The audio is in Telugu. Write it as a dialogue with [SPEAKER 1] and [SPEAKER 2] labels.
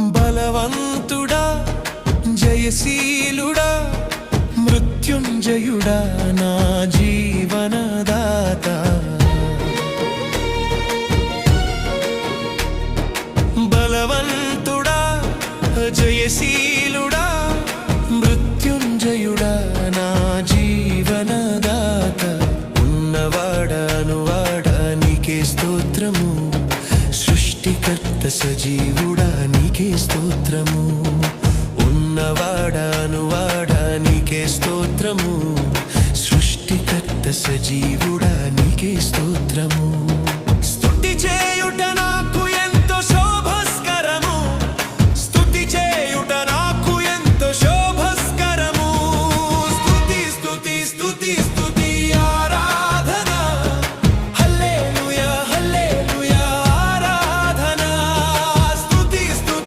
[SPEAKER 1] బలవంతుడా జయశీలుడా మృత్యుంజయుడా నా జీవనదాత. బలవంతుడా జయశీలుడా మృత్యుంజయుడా నా జీవనదాత. ఉన్నవాడానువాడా నీకే స్తోత్రము సృష్టికర్త సజీవు సజీవుడా నీకే స్తోత్రము.